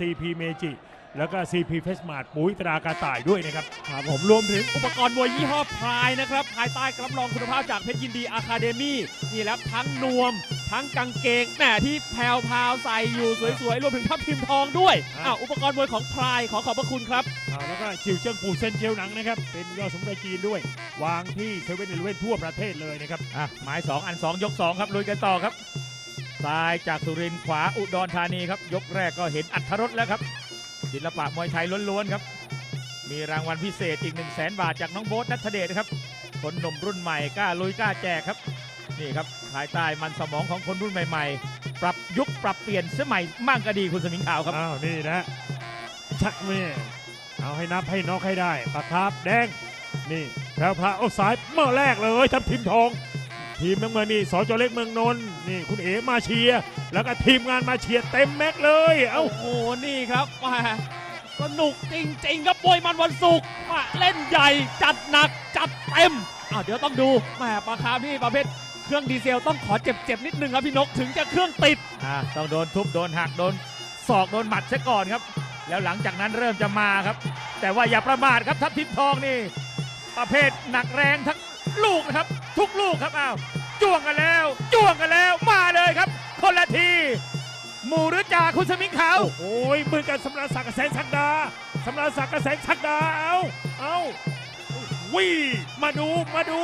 CP เมจิแล้วก็ CP เฟสมาร์ปุ๋ยตรากระต่ายด้วยนะครับครับผมรวมถึงอุปกรณ์มวยยี่ห้อพลายนะครับ ภายใต้รับรองคุณภาพจากเพชรยินดีอะคาเดมี่นี่แล้วทั้งนวม ทั้งกางเกงแหมที่แพรวพราวใส่อยู่สวยๆ รวมถึงทับทิมทองด้วยอะอ้าวอุปกรณ์มวยของพลายขอขอบพระคุณครับอ่าแล้วก็จิวเจิ้งปูเซนเจลหนังนะครับ เป็นยอดสมุนไพรจีนด้วย วางที่เซเว่นเอเลเวนทั่วประเทศเลยนะครับอะหมาย 2 อัน 2 ยก 2 ครับลุยกันต่อครับ ซ้ายจากสุรินทร์ขวาอุดรธานีครับ ยกแรกก็เห็นอัธรสแล้วครับ ศิลปะมวยไทยล้วนๆครับ มีรางวัลพิเศษอีก 1 0 0 0 0แบาทจากน้องโบ๊ทนัทเดชครับคนหนุ่มรุ่นใหม่กล้าลุยกล้าแจกครับนี่ครับภายใต้มันสมองของคนรุ่นใหม่ ๆ ปรับยุคปรับเปลี่ยนสมัยมั่งก็ดีคุณสมิงขาวครับอ้าวนี่นะชักแม่เอาให้นับให้นอกให้ได้ปากครับแดงนี่แพรวพระเอาซ้ายเมื่อแรกเลยทับทีมทอง ทีมน้ำเงินนี่สจเล็กเมืองนนท์นี่คุณเอ๋มาเชียร์แล้วก็ทีมงานมาเชียร์เต็มแม็กเลย เอ้า โอ้โห นี่ครับแหมาสนุกจริงๆครับมวยมันวันศุกร์มาเล่นใหญ่จัดหนักจัดเต็มอ้าวเดี๋ยวต้องดูแหมปลาคาร์ฟนี่ประเภทเครื่องดีเซลต้องขอเจ็บๆนิดนึงครับพี่นกถึงจะเครื่องติด อ่าต้องโดนทุบโดนหักโดนศอกโดนหมัดซะก่อนครับ แล้วหลังจากนั้นเริ่มจะมาครับ แต่ว่าอย่าประมาทครับทัพทิมทองนี่ ประเภทหนักแรงทั้ง ลูกนะครับ ทุกลูกครับอ้าวจ้วงกันแล้ว จ้วงกันแล้ว มาเลยครับ คนละที หมู่หรือจ่าคุณสมิงขาวโอ้ยเหมือนกันสำราญศักดิ์กับแสงศักดาสำราญศักดิ์กับแสงศักดาเอาเอาวิมาดูมาดู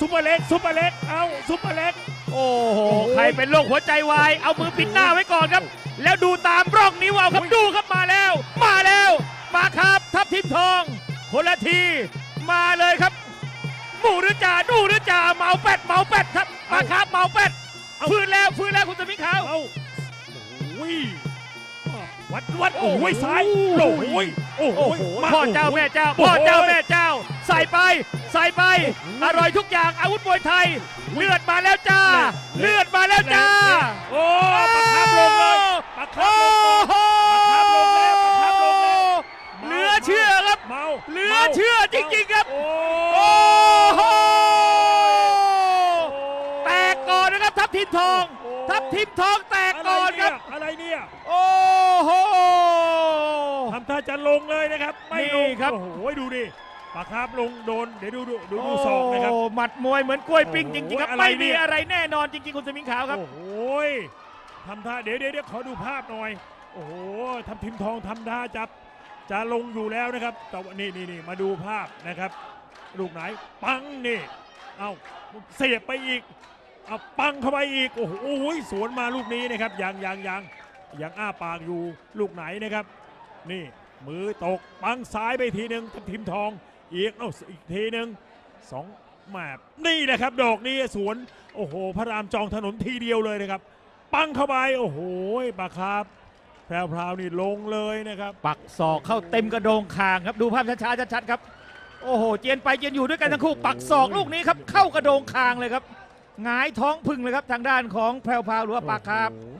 ซุปเปอร์เล็กซุปเปอร์เล็กเอาซุปเปอร์เล็กโอ้โหโอ้โหใครเป็นโรคหัวใจวายเอามือปิดหน้าไว้ก่อนครับ แล้วดูตามร่องนิ้วเอาครับดูครับมาแล้ว มาแล้ว มาครับทัพทิมทองคนละทีมาเลยครับ หมูหรือจ่าดูหรือจ่าเมาเป็ดเมาเป็ดครับมาครับเมาเป็ดเอาฟื้นแล้วฟื้นแล้วคุณสมิงขาวเอาโอ้ยวัดวัดโอ้โอ้โหยซ้ายโอ้ยโอ้โอ้โหมาพ่อเจ้าแม่เจ้าโอ้โหพ่อเจ้าแม่เจ้า ใส่ไป ใส่ไปโอ้โหอร่อยทุกอย่างอาวุธมวยไทย เลือดมาแล้วจ้า เลือดมาแล้วจ้า โอ้ปากคาบลงเลยปากคาโอ้บลงเลยโหปากคาบลงแล้วปากคาบลงแล้วเหลือเชื่อครับเมาเหลือเชื่อจริงๆครับ โอ้ โอ้โห แตกก่อนนะครับ ทัพทิมทอง ทัพทิมทองแตกก่อนครับ อะไรเนี่ย โอ้โหทำท่าจะลงเลยนะครับ ไม่ลงนี่ครับ โอ้โห ดูดิปากคาบลงโดน เดี๋ยวดูดูดูดูศอกนะครับโหมัดมวยเหมือนกล้วยปิ้งจริงๆครับโอ้โหอะไรไม่เนี่มียอะไรแน่นอนจริงๆ คุณสมิงขาวครับ โอ้โหทำท่าเดี๋ยวเดี๋ยวเดี๋ยวขอดูภาพหน่อย โอ้โหทำทิมทองทำท่าจับ จะลงอยู่แล้วนะครับ แต่ว่านี่นี่นี่มาดูภาพนะครับ ลูกไหน ปังนี่ เอาเสียบไปอีก เอาปังเข้าไปอีก โอ้โหสวนมาลูกนี้นะครับยังยังยังยังอ้าปากอยู่ลูกไหนนะครับ นี่มือตกปังซ้ายไปทีหนึ่งทับทิมทองอีกเอ้าอีกทีหนึ่งสองแมบนี่แหละครับดอกนี้สวนโอ้โห พระรามจองถนนทีเดียวเลยนะครับ ปังเข้าไปโอ้โหปากครับแพรวพราวๆนี่ลงเลยนะครับ ปักศอกเข้าเต็มกระโดงคางครับดูภาพช้าๆชัดๆครับโอ้โหเจียนไปเจียนอยู่ด้วยกันทั้งคู่ปักศอกลูกนี้ครับเข้ากระโดงคางเลยครับ หงายท้องพึ่งเลยครับทางด้านของแพรวพราวหรือว่าปากครับ โอ้โห